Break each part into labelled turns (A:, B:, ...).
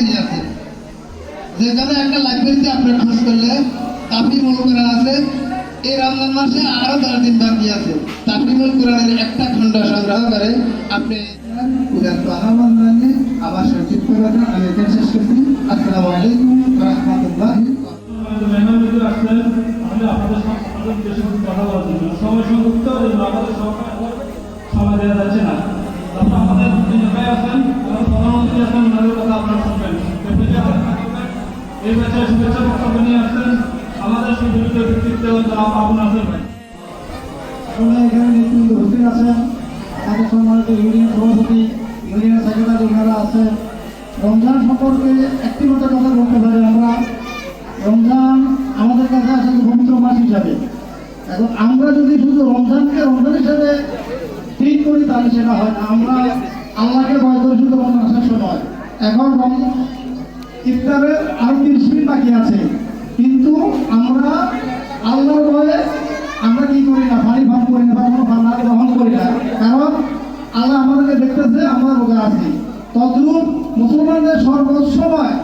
A: Library আছে যেখানে একটা লাইব্রেরিতে আপনি খোঁজ করলে, তাফরিমুল কোরআন আছে, এই রমজান মাসে আরও দশ দিন বাকি আছে। তাফরিমুল কোরআনের একটা খণ্ড সংগ্রহ করে আপনি আবার সচিব করবেন আমি
B: আমাদের আছেন।
C: রমজান সম্পর্কে একটি মতো কথা বলতে পারি আমরা। রমজান আমাদের কাছে আসলে পবিত্র মাস হিসাবে। আমরা যদি শুধু রমজানকে রমজান হিসাবে ঠিক করি, তাহলে সেটা হয় আমরা আল্লাহকে ভয় করে শুধু রমজান এখন ইফতারের আরও তিরিশ মিনিট বাকি আছে। কিন্তু আমরা আল্লাহর ভয়ে আমরা কি করি না? পানি পান করি না বা কোনো খানা গ্রহণ করি না। কারণ আল্লাহ আমাদেরকে দেখতেছে, আমরা রোগা আছি। তদ্রুপ মুসলমানদের সর্বসময়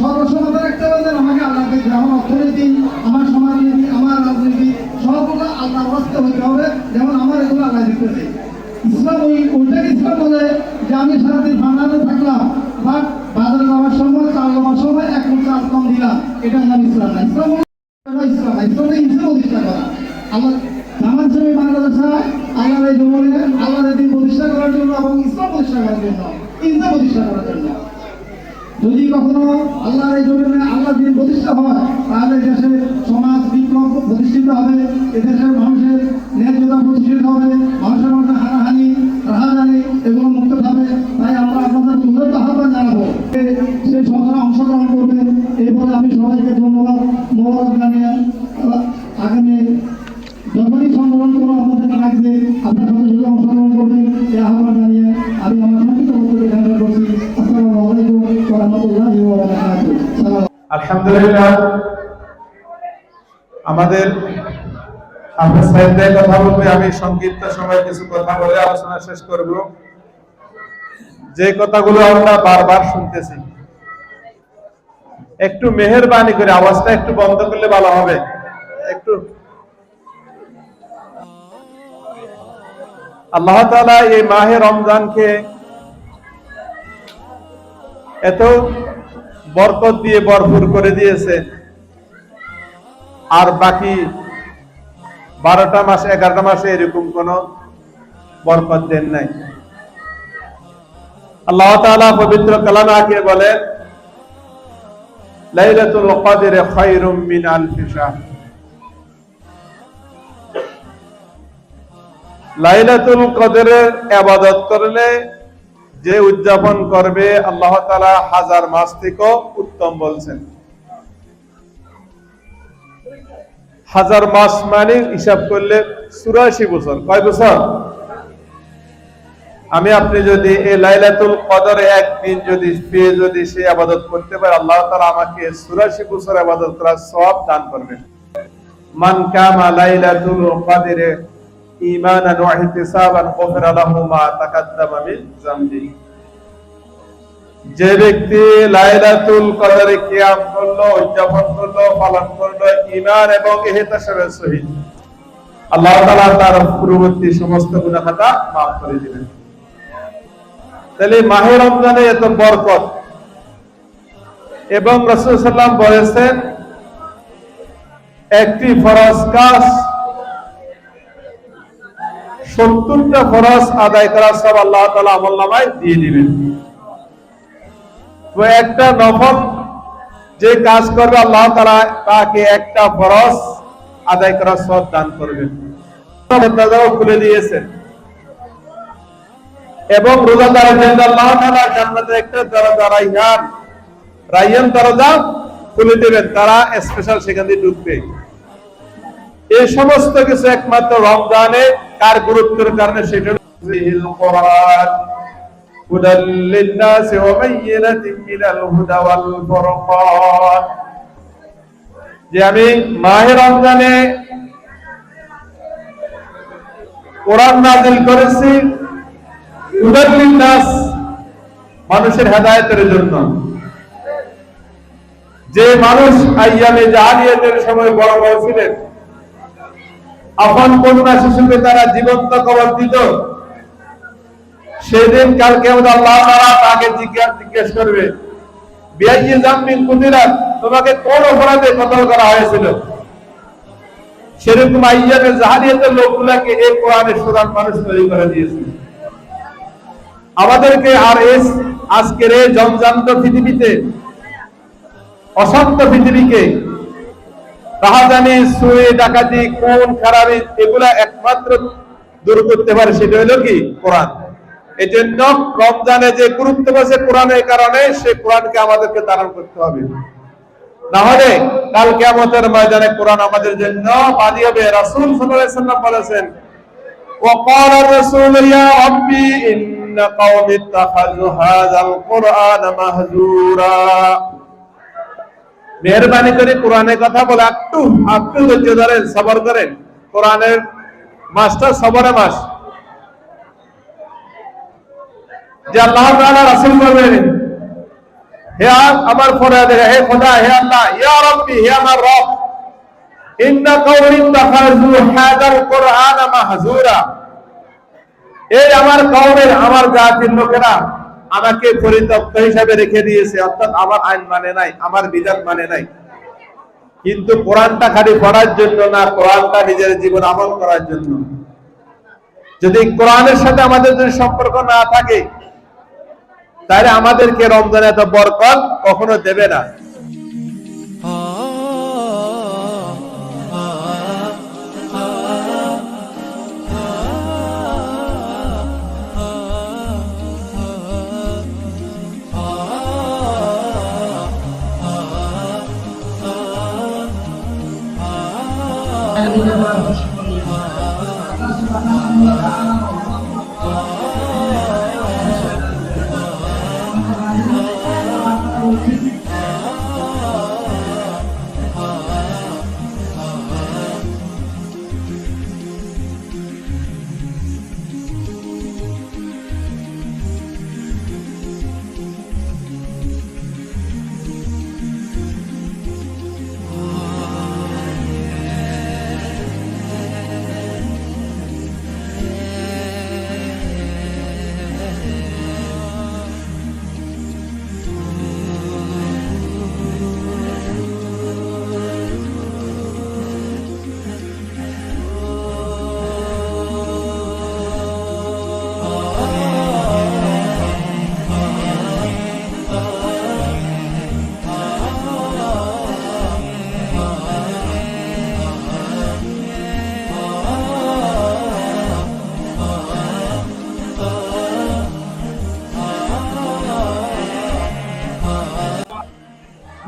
C: সর্বসময় একটা বলতেন আমাকে আল্লাহ দেখবে আমার অর্থনীতি, আমার সমাজনীতি, আমার রাজনীতি, সবগুলো আল্লাহ রাস্তে হইতে হবে, যেমন আমার এগুলো আল্লাহ দেখতেছে। ইসলাম ওই ওইটাকে ইসলাম বলে যে আমি সারাদিন বাংলাতে থাকলাম। এবং যদি কখনো আল্লাহর এই জমিনে আল্লাহ দিন প্রতিষ্ঠা হয়, তাহলে দেশের সমাজ বিপ্লব প্রতিষ্ঠিত হবে এদেশের মানুষের ন্যায্যতা প্রতিষ্ঠিত হবে, মানুষের মধ্যে হানাহানি, রাহাজানি এগুলো
D: আমাদের কথা বলবে আমি সংক্ষিপ্ত সময় কিছু কথা বলে আলোচনা শেষ করব। যে কথাগুলো আমরা বারবার শুনতেছি একটু মেহেরবানি করে, আওয়াজটা একটু বন্ধ করলে ভালো হবে। একটু। আল্লাহ তাআলা এই মাহে রমজানকে এত বরকত দিয়ে ভরপুর করে দিয়েছে। আর বাকি বারোটা মাসে, এগারোটা মাসে এরকম কোন বরকত দেন নাই। আল্লাহ তাআলা পবিত্র কালামে আগে বলেন লাইলাতুল কদরে খায়রুম মিন আলফি শাহর লাইলাতুল কদরের ইবাদত করলে যে উদযাপন করবে, আল্লাহ তাআলা হাজার মাস থেকেও উত্তম বলছেন। হাজার মাস মানে হিসাব করলে চুরাশি বছর। কয় বছর? আমি আপনি যদি এই লাইলাতুল কদরে একদিন যদি পেয়ে যদি সে আবাদত করতে পারে, আল্লাহ তাআলা আমাকে চুরাশি বছর আবাদত করার সব দান করবেন। মান কামা লাইলাতুল কদরে ঈমানান ওয়া ইহতিসাবান গুফিরা লাহু মা তাকাদ্দামা মিন যামবি। যে ব্যক্তি লাইলাতুল কদরে কিয়াম করল, উদযাপন করল, পালন করল, ঈমান এবং ইহতিসাবের সহিত, আল্লাহ তাআলা তার পূর্ববর্তী সমস্ত গুনাহ maaf করে দিবেন। তাহলে মাহে রমজানে এত বরকত। এবং রাসূল সাল্লাম বলেছেন, একটি ফরজ কাজ সত্তরটা ফরজ আদায় করার সব আল্লাহ তালা আমল নামায় দিয়ে দিবেন। তো একটা নফল যে কাজ করবে আল্লাহ তালা তাকে একটা ফরজ আদায় করার সব দান করবেন। খুলে দিয়েছেন। এবং রোজাদারের আল্লাহ তাআলা জান্নাতে একটা দরজা খুলে তারা স্পেশাল ঢুকবে। এই সমস্ত কিছু একমাত্র রমজানে কার গুরুত্বের কারণে সেটা কোরআন। যে আমি মাহে রমজানে কোরআন নাজিল করেছি উদাল্লিন নাস মানুষের হেদায়েতের জন্য। যে মানুষ আইয়ামে জাহালিয়াতের সময় বড় বড় ছিলেন আপন কন্যা শিশুকে তারা জীবন্ত কবর দিত, সেদিন কালকে আল্লাহ তাআলা তাকে জিজ্ঞাসা করবে তোমাকে কোন অপরাধে কতল করা হয়েছিল? সেরকম আইয়ামে জাহালিয়াতের লোকগুলাকে এই কোরআনের সুরান মানুষ তৈরি করে দিয়েছে। আমাদেরকে আর এস আজকের এই জমজান্ত পৃথিবীতে অশান্ত পৃথিবীকে রাহাজানি সুয়ে ডাকাতি কোন খারাপি এগুলা একমাত্র দূর করতে পারে সেটা হলো কি কোরআন এই জন্য রমজানে যে গুরুত্ব পাচ্ছে কোরআনের কারণে সে কোরআনকে আমাদেরকে ধারণ করতে হবে না হলে কাল কেমতের ময়দানে কোরআন আমাদের জন্য বাদী হবে রাসূল সাল্লাল্লাহু আলাইহি সাল্লাম বলেছেন وقال الرسول يا ربي إن قوم اتخذوا هذا القرآن مهجورا মেহরবানি করে কোরআনের কথা বলে একটু একটু ধৈর্য ধরেন সবর করেন কোরআনের মাসটা সবরে মাস যে আল্লাহ তাআলা রাসূল বলবেন হে আ- আমার ফরিয়াদ হে খোদা হে আল্লাহ ইয়া রাব্বি হে আমার রব ইন্না কওমি তাখাযু হাদাল কুরআন মাহজুরা এই আমার কওমের, আমার জাতির লোকেরা আমাকে পরিত্যক্ত হিসাবে রেখে দিয়েছে, অর্থাৎ আমার আইন মানে নাই, আমার বিধান মানে নাই। কিন্তু কোরআনটা খালি পড়ার জন্য না, কোরআনটা নিজের জীবন আমল করার জন্য। যদি কোরআনের সাথে আমাদের যদি সম্পর্ক না থাকে, তাহলে আমাদেরকে রমজান এত বরকত কখনো দেবে না। Thank you.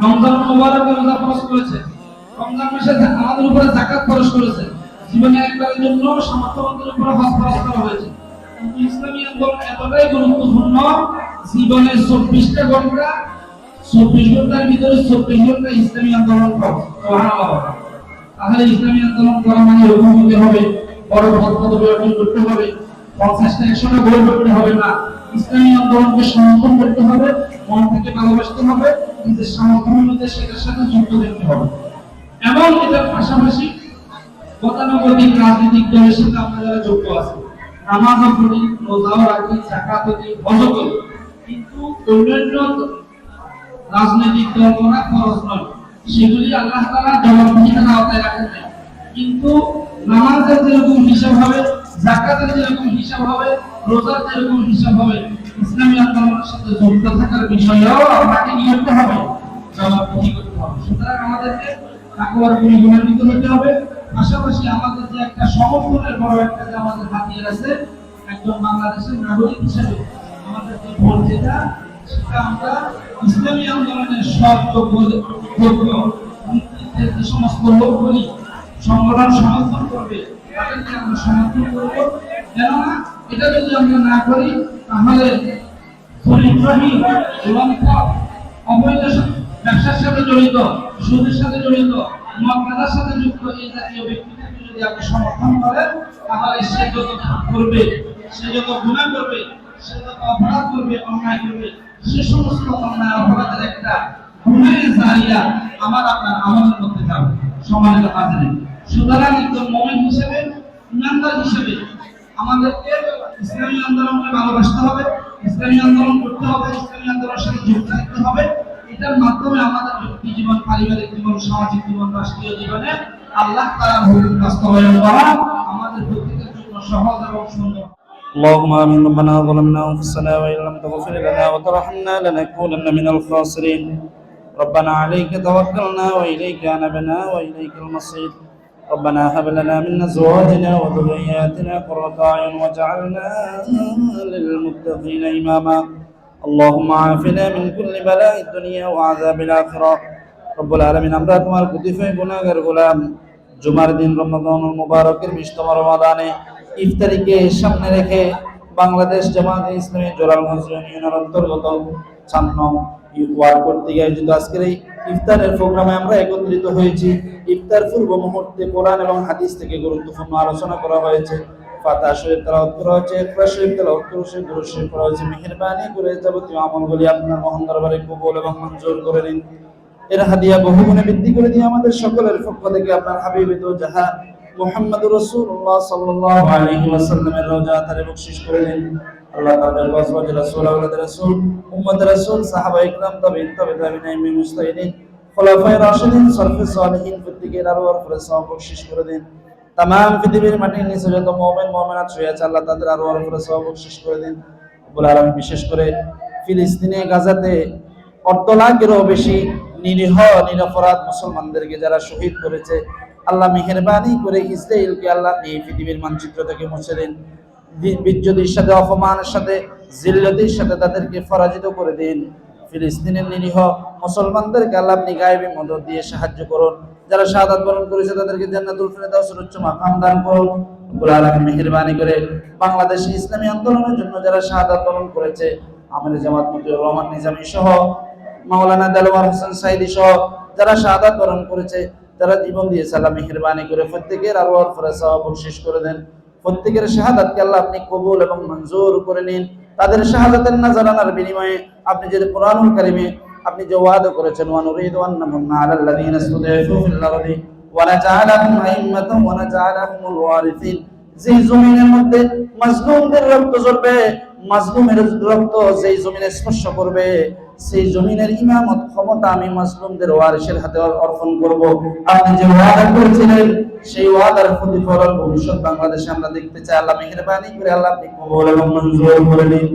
E: রমজান মোবারক রোজা ফরজ করেছে। রমজান মাসে আমাদের উপরে যাকাত ফরজ করেছে। জীবনে একবারের জন্য সামর্থ্যবানদের উপরে হজ ফরজ করা হয়েছে। ইসলামী আন্দোলন এতটাই গুরুত্বপূর্ণ জীবনের চব্বিশটা ঘণ্টা, চব্বিশ ঘণ্টার ভিতরে চব্বিশ ঘণ্টা ইসলামী আন্দোলন তাহলে ইসলামী আন্দোলন করা মানে এরকম হতে হবে, বড় পদ পদবি অর্জন করতে হবে, পঞ্চাশটা একশোটা গোল করতে হবে না। ইসলামী আন্দোলনকে সমর্থন করতে হবে মন থেকে ভালোবাসতে হবে, নিজের সামর্থ্য অনুযায়ী সেটার সাথে যুক্ত দেখতে হবে। এবং এটার পাশাপাশি গতানুগতিক রাজনৈতিক দলের সাথে যারা যুক্ত আছি নামাজও পড়ি, রোজাও রাখি জাকাতও দিই হজও করি। কিন্তু অন্যান্য রাজনৈতিক দলরা খরচ নয়। সেগুলি আল্লাহ তাআলা জবাবদিহিতার আওতায় রাখেন নাই। কিন্তু নামাজের যেরকম হিসাব হবে জাকাতের যেরকম হিসাব হবে, রোজার যেরকম হিসাব হবে ইসলামী আন্দোলনের সাথে যুক্ত থাকার বিষয়েও আপনাকে কি করতে হবে জবাবদিহি করতে হবে। সুতরাং আমাদেরকে তাকওয়ার পরিগুণান্বিত হতে হবে। পাশাপাশি আমাদের যে একটা সমর্থনের বড় একটা যে আমাদের হাতিয়ার আছে, একজন বাংলাদেশের নাগরিক হিসেবে আমাদের যে ভোট যেটা, সেটা আমরা ইসলামী আন্দোলনের সব যোগ্য যোগ্য যে সমস্ত লোকগুলি সংগঠন সমর্থন করবে, তাদেরকে আমরা সমর্থন করব। কেননা এটা যদি আমরা না করি তাহলে চরিত্রহীন লম্পট অবৈধ
B: জড়িত, সুদের করেন করবে, সে যত গুণা করবে, সে যত অপরাধ করবে সে সমস্ত অপরাধের একটা গুণের আমার আপনার আমলের মধ্যে যাবে। সমাজের সুতরাং একজন মমিন হিসেবে, ইমানদার হিসেবে আমাদেরকে ইসলামী আন্দোলনকে ভালোবাসতে হবে ইসলামী আন্দোলন করতে হবে ইসলামী আন্দোলনের সাথে যুক্ত থাকতে হবে এটার মাধ্যমে আমাদের ব্যক্তি জীবন পারিবারিক জীবন সামাজিক জীবন রাষ্ট্রীয় জীবনে আল্লাহ তাআলা হুকুম বাস্তবায়ন করা আমাদের প্রত্যেকের জন্য সহজ এবং সুন্দর
E: اللهم آمين ربنا ظلمنا أنفسنا وإن لم تغفر لنا وترحمنا لنكونن من الخاسرين ربنا عليك توكلنا وإليك أنبنا وإليك المصير ربنا هب لنا من أزواجنا وذرياتنا قرة أعين واجعلنا للمتقين إماما اللهم عافنا من كل بلاء الدنيا وعذاب الآخرة رب العالمين আমরা তোমার কুতিফে গুনাহগার গোলাম জুমার দিন রমজানুল মুবারকের বিশতম রমাদানে ইফতারিকে সামনে রেখে বাংলাদেশ জামাত ইসলামী জোরালগঞ্জ ইউনিয়নের অন্তর্গত ছান্ন ওয়ার্ড কর্তৃক আয়োজিত আজকের এই ইফতারের প্রোগ্রামে আমরা একত্রিত হয়েছি। ইফতার পূর্ব মুহূর্তে কোরআন এবং হাদিস থেকে গুরুত্বপূর্ণ আলোচনা করা হয়েছে। ফাতা শরীফ তেলাওয়াত করা হয়েছে, ইকরা শরীফ তেলাওয়াত করা হয়েছে গুরু শরীফ করা হয়েছে, মেহেরবানি করে যাবতীয় আমলগুলি আপনার মহান দরবারে কবুল এবং মঞ্জুর করে নিন। এর হাদিয়া বহু গুণে বৃদ্ধি করে দিয়ে আমাদের সকলের পক্ষ থেকে আপনার হাবিবে তো যাহা মুহাম্মদ রাসূলুল্লাহ সাল্লাল্লাহু আলাইহি ওয়াসাল্লামের রওজা তারে বকশিশ করে দিন আল্লাহ ওয়াসওয়াজ রাসূল রাসূল রাসূল, সাহাবা ইকরাম তাবে রাশিদিন প্রত্যেকের আরও আর করে দিন তামাম পৃথিবীর মাটির নিচে যত আছে, আল্লাহ তাদের আরও আর করে দিন বিশেষ করে ফিলিস্তিনে, গাজাতে অর্ধ লাখেরও বেশি নিরীহ, নিরপরাধ মুসলমানদেরকে যারা শহীদ করেছে, আল্লাহ মেহরবানি করে ইসরায়েলকে আল্লাহ এই পৃথিবীর মানচিত্র থেকে মুছে দিন। বিজ্জতির সাথে, অপমানের সাথে, জিল্লতির সাথে তাদেরকে পরাজিত করে দিন। ফিলিস্তিনের নিরীহ মুসলমানদেরকে আল্লাহ আপনি গায়েবী মদত দিয়ে সাহায্য করুন। যারা শাহাদাত বরণ করেছে, তাদেরকে জান্নাতুল ফেরদাউসের উচ্চ মাকাম দান করুন। রব্বুল আলামিন মেহেরবানি করে বাংলাদেশ ইসলামী আন্দোলনের জন্য যারা শাহাদাত বরণ করেছে আমাদের জামাত মতিউর রহমান নিজামী সহ, মাওলানা দেলোয়ার হোসেন সাইদি সহ, যারা শাহাদাত বরণ করেছে, তারা জীবন দিয়েছে আল্লাহ মেহেরবানি করে প্রত্যেকের আরও ফরাসা বকশিস করে দেন। প্রত্যেকের শাহাদাতকে আল্লাহ আপনি কবুল এবং মঞ্জুর করে নিন। তাদের শাহাদাতের নাজারানার বিনিময়ে আপনি যে কোরআনুল কারিমে আপনি যে ওয়াদা করেছেন ওয়া নুরিদু আন নামুন্না আলাল লাযিনা ইসতুদঈফু ফিল আরদি ওয়া নাজআলাহুম আইম্মাতান ওয়া নাজআলাহুমুল ওয়ারিসিন। যে জমিনের মধ্যে মাজলুমদের রক্ত ঝরবে, মাজলুমের রক্ত যেই জমিনে স্পর্শ করবে সেই জমিনের ইমামত ক্ষমতা আমি মাজলুমদের ওয়ারিসের হাতে অর্পণ করব। আপনি যে ওয়াদা করেছিলেন, সেই ওয়াদার প্রতিফলন ভবিষ্যৎ বাংলাদেশে আমরা দেখতে চাই। আল্লাহ মেহেরবানি করে আল্লাহ আপনি কবুল এবং মঞ্জুর করে নিন।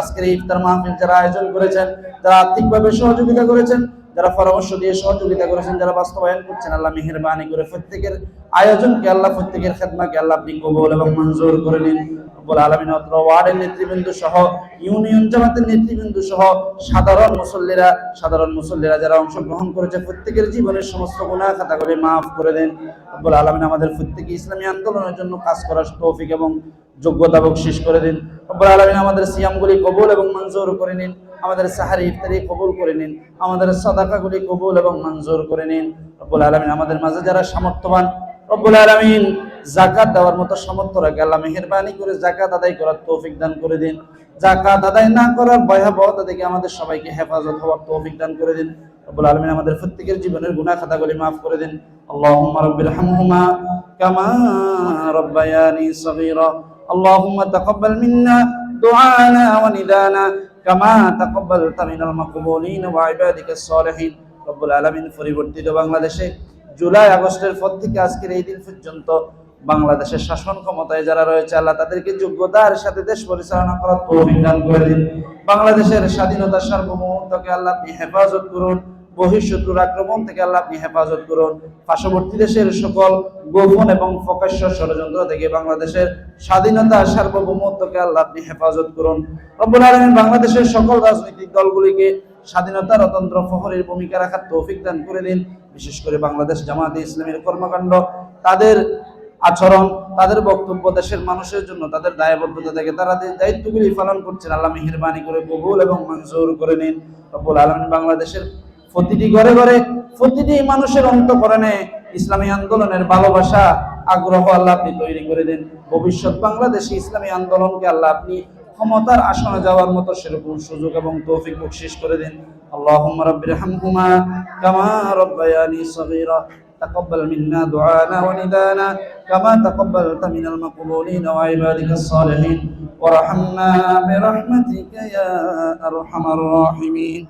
E: আজকের এই ইফতার মাহফিল যারা আয়োজন করেছেন, যারা আর্থিকভাবে সহযোগিতা করেছেন, যারা পরামর্শ দিয়ে সহযোগিতা করেছেন, যারা বাস্তবায়ন করছেন, আল্লাহ মেহেরবানি করে প্রত্যেকের আয়োজনকে, আল্লাহ প্রত্যেকের খেদমাকে আল্লাহ আপনি কবুল এবং মঞ্জুর করে নিন। রব্বুল আলমিন অত্র ওয়ার্ডের নেতৃবৃন্দ সহ, ইউনিয়ন জামাতের নেতৃবৃন্দ সহ সাধারণ মুসল্লিরা সাধারণ মুসল্লিরা যারা অংশগ্রহণ করেছে, প্রত্যেকের জীবনের সমস্ত গুনাহ খাতাগুলি মাফ করে দেন। রব্বুল আলামিন আমাদের প্রত্যেকে ইসলামী আন্দোলনের জন্য কাজ করার তৌফিক এবং যোগ্যতা বকশিস করে দিন। রব্বুল আলামিন আমাদের সিয়ামগুলি কবুল এবং মঞ্জুর করে নিন। আমাদের সাহারি ইফতারি কবুল করে নিন। আমাদের সাদাকাগুলি কবুল এবং মঞ্জুর করে নিন। রব্বুল আলমিন আমাদের মাঝে যারা সামর্থ্যবান, রব্বুল আলামিন জাকাত দেওয়ার মতো সামর্থ্য রাখে। আল্লাহ মেহেরবানি করে জাকাত আদায় করার তৌফিক দান করে দিন। জাকাত আদায় না করার ভয়াবহতা থেকে আমাদের সবাইকে হেফাজত হওয়ার তৌফিক দান করে দিন। রব্বুল আলামিন আমাদের প্রত্যেকের জীবনের গুনাহ খাতাগুলি মাফ করে দিন। হামহুমা কামা রাব্বায়ানি সগীরা। আল্লাহুম্মা তাকাব্বাল মিন্না দুআনা ওয়া নিদানা কামা তাকাব্বালতা মিনাল মাকবুলিন ওয়া ইবাদিকাস সালিহিন। রব্বুল আলামিন পরিবর্তিত বাংলাদেশে জুলাই আগস্টের পর থেকে আজকের এই দিন পর্যন্ত বাংলাদেশের শাসন ক্ষমতায় যারা রয়েছে, আল্লাহ তাদেরকে যোগ্যতার সাথে দেশ পরিচালনা করার দান করে দিন। বাংলাদেশের স্বাধীনতা সার্বভৌমত্বকে আল্লাহ আপনি হেফাজত করুন, বহিঃশত্রুর আক্রমণ থেকে আল্লাহ আপনি হেফাজত করুন। পার্শ্ববর্তী দেশের সকল গোপন এবং প্রকাশ্য ষড়যন্ত্র থেকে বাংলাদেশের স্বাধীনতা সার্বভৌমত্বকে আল্লাহ আপনি হেফাজত করুন। রব্বুল আলামিন বাংলাদেশের সকল রাজনৈতিক দলগুলিকে স্বাধীনতার অতন্ত্র প্রহরীর ভূমিকা রাখার তৌফিক দান করে দিন। বিশেষ করে বাংলাদেশ জামাতে ইসলামের কর্মকাণ্ড, তাদের আচরণ, তাদের বক্তব্য দেশের মানুষের জন্য, তাদের দায়বদ্ধতা থেকে তারা দায়িত্বগুলি পালন করছেন, আল্লাহ মেহেরবানি করে কবুল এবং মঞ্জুর করে নিন। রব্বুল আলমিন বাংলাদেশের প্রতিটি ঘরে ঘরে, প্রতিটি মানুষের অন্তকরণে ইসলামী আন্দোলনের ভালোবাসা, আগ্রহ আল্লাহ আপনি তৈরি করে দেন। ভবিষ্যৎ বাংলাদেশে ইসলামী আন্দোলনকে আল্লাহ আপনি ক্ষমতার আসনে যাওয়ার মতো সেরকম সুযোগ এবং তৌফিক বকশিস করে দেন। আল্লাহুম্মা রাব্বির হামহুমা কামা রাব্বায়ানি সগীরা। تقبل منا دعانا وندانا كما تقبلت من المقبولين وعبادك الصالحين. وارحمنا برحمتك يا أرحم الراحمين.